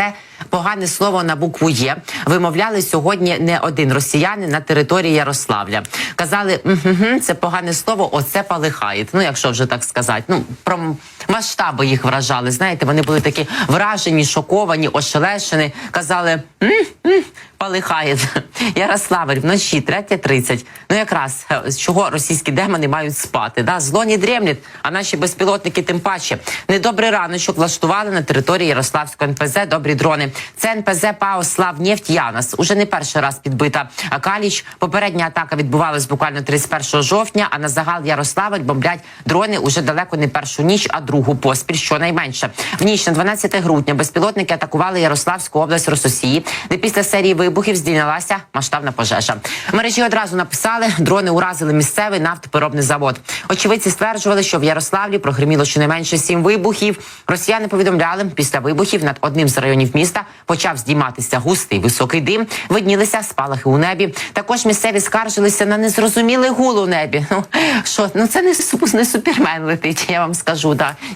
Це погане слово на букву Є. Вимовляли сьогодні не один росіянин на території Ярославля. Казали, угу, це погане слово, оце палихає. Ну, якщо вже так сказати. Ну про масштаби їх вражали. Знаєте, вони були такі вражені, шоковані, ошелешені. Казали. «М, м, Палихає Ярославль вночі 3.30. Ну якраз е, з чого російські демони мають спати. Да? Зло не а наші безпілотники тим паче. Недобрий раночок влаштували на території Ярославського НПЗ. Добрі дрони. Це НПЗ ПАО «Славнефть Янас. Уже не перший раз підбита Каліч. Попередня атака відбувалась буквально 31 жовтня. А на загал Ярославль бомблять дрони уже далеко не першу ніч, а другу поспіль. Щонайменше в ніч на 12 грудня безпілотники атакували Ярославську область Рососії, де після серії вибухів здійнялася масштабна пожежа. Мережі одразу написали, дрони уразили місцевий нафтопереробний завод. Очевидці стверджували, що в Ярославлі прогреміло щонайменше сім вибухів. Росіяни повідомляли, після вибухів над одним з районів міста почав здійматися густий високий дим. Виднілися спалахи у небі. Також місцеві скаржилися на незрозумілий гул у небі. Ну що ну це не, не супермен летить. Я вам скажу. Да